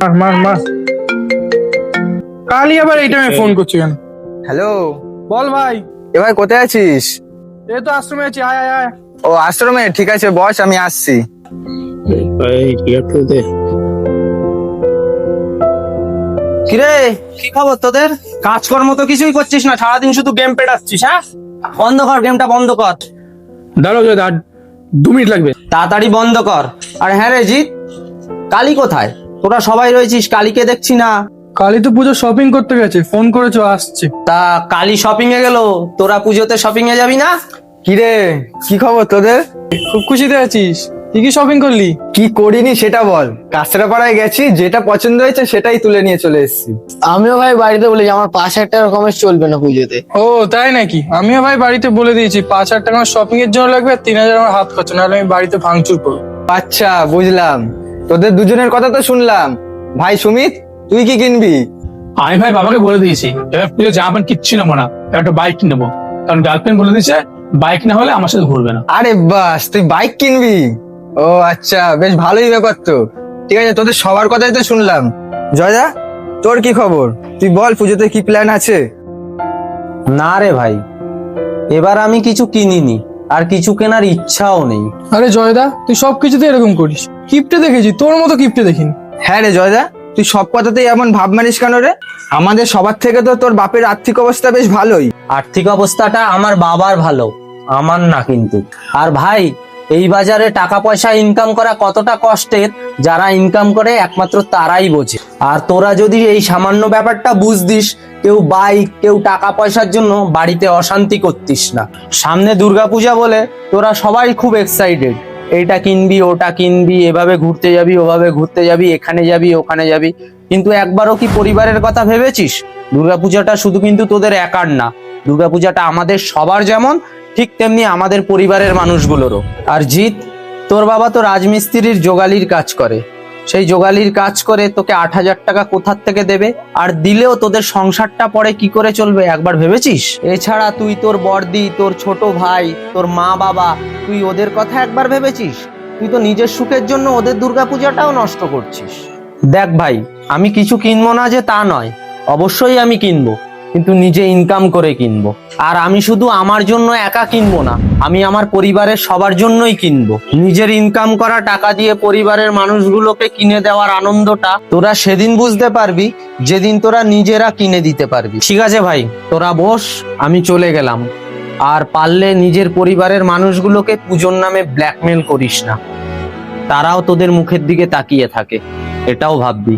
মার মার মার কালই আবার এই টাইমে ফোন করছি কেন? হ্যালো বল ভাই। এ ভাই কোথায় আছিস? এই তো আশ্রমে আছি আয় আয় আয়। ও আশ্রমে? ঠিক আছে বস আমি আসছি। কিরে? কি খবর তোদের? কাজকর্ম তো কিছুই করছিস না সারাদিন শুধু গেম পেটাচ্ছিস হ্যাঁ? বন্ধ কর গেমটা বন্ধ কর। দাঁড়াও দাঁড় দু মিনিট লাগবে। তাড়াতাড়ি বন্ধ কর। আর হ্যাঁ রে জিৎ। কালী কোথায়? তোরা সবাই রয়েছিস কালীকে দেখছি না। কালী তো পুজো শপিং করতে গেছে ফোন করেছ আসছে। তা কালী শপিং এ গেল তোরা পুজোতে শপিং এ যাবি না? কিরে কি খবর তোদের? খুব খুশিতে আছিস কি কি শপিং করলি? কি করিনি সেটা বল। কাঁচরাপাড়ায় গেছি যেটা পছন্দ হয়েছে সেটাই তুলে নিয়ে চলে এসেছি। আমিও ভাই বাড়িতে বলেছি আমার পাঁচ হাজার টাকা কমের চলবে না পুজোতে। ও তাই নাকি? আমিও ভাই বাড়িতে বলে দিয়েছি পাঁচ হাজার টাকা শপিং এর জন্য লাগবে আর তিন হাজার আমার হাত খরচ নাহলে আমি বাড়িতে ভাঙচুর করব। আচ্ছা বুঝলাম। তোদের দুজনের কথা তো শুনলাম। ভাই সুমিত তুই কি কিনবি? আমি ভাই বাবাকে বলে দিয়েছি এবার পুজো জামা প্যান্ট কিচ্ছু নেব না। এবার একটা বাইক নেব। কারণ গার্লফ্রেন্ড বলে দিয়েছে বাইক না হলে আমার সাথে ঘুরবে না। আরে বাস তুই বাইক কিনবি? ও আচ্ছা বেশ ভালোই ব্যাপার তো। ঠিক আছে তোদের সবার কথাই তো শুনলাম। জয়দা তোর কি খবর? তুই বল পুজোতে কি প্ল্যান আছে? না রে ভাই এবার আমি কিছু কিনিনি। আর কিছু কেনার ইচ্ছাও নেই। আরে জয়দা তুই সব কিছুতে এরকম করিস। কিপটে দেখেছি তোর মতো কিপটে দেখিনি। হ্যাঁ রে জয়দা তুই সব কথাতেই এমন ভাব মানিস কেন রে? আমাদের সবার থেকে তো তোর বাপের আর্থিক অবস্থা বেশ ভালোই। আর্থিক অবস্থাটা আমার বাবার ভালো আমার না কিন্তু। আর ভাই এই বাজারে টাকা পয়সা ইনকাম করা কতটা কষ্টের? যারা ইনকাম করে, একমাত্র তারাই বোঝে। আর তোরা যদি এই সামান্য ব্যাপারটা বুঝদিস কেউ বাইক কেউ টাকা পয়সার জন্য বাড়িতে অশান্তি করতিস না। সামনে দুর্গাপূজা বলে তোরা সবাই খুব এক্সাইটেড এইটা কিনবি, ওটা কিনবি, এভাবে ঘুরতে যাবি, ওভাবে ঘুরতে যাবি, এখানে যাবি, ওখানে যাবি। কিন্তু একবারও কি পরিবারের কথা ভেবেছিস? দুর্গাপূজাটা শুধু কিন্তু তোদের একার না। দুর্গাপূজাটা আমাদের সবার যেমন ঠিক তেমনি আমাদের পরিবারের মানুষগুলোরও। আর জিৎ, তোর বাবা তো রাজমিস্ত্রির যোগালির কাজ করে। সেই যোগালির কাজ করে তোকে আট হাজার টাকা কোথার থেকে দেবে? আর দিলেও তোদের সংসারটা পরে কি করে চলবে, একবার ভেবেছিস? এছাড়া তুই তোর বর্দি তোর ছোট ভাই, তোর মা বাবা, তুই ওদের কথা একবার ভেবেছিস? তুই তো নিজের সুখের জন্য ওদের দুর্গাপূজাটাও নষ্ট করছিস। দেখ ভাই, আমি কিছু কিনবো না যে তা নয়। অবশ্যই আমি কিনবো। কিন্তু নিজে ইনকাম করে কিনবো। আর আমি শুধু আমার জন্য একা কিনবো না, আমি আমার পরিবারের সবার জন্যই কিনবো। নিজের ইনকাম করা টাকা দিয়ে পরিবারের মানুষগুলোকে কিনে দেওয়ার আনন্দটা তোরা সেদিন বুঝতে পারবি, যেদিন তোরা নিজেরা কিনে দিতে পারবি। ঠিক আছে ভাই, তোরা বস, আমি চলে গেলাম। আর পারলে নিজের পরিবারের মানুষগুলোকে পুজোর নামে ব্ল্যাকমেল করিস না। তারাও তোদের মুখের দিকে তাকিয়ে থাকে, এটাও ভাববি।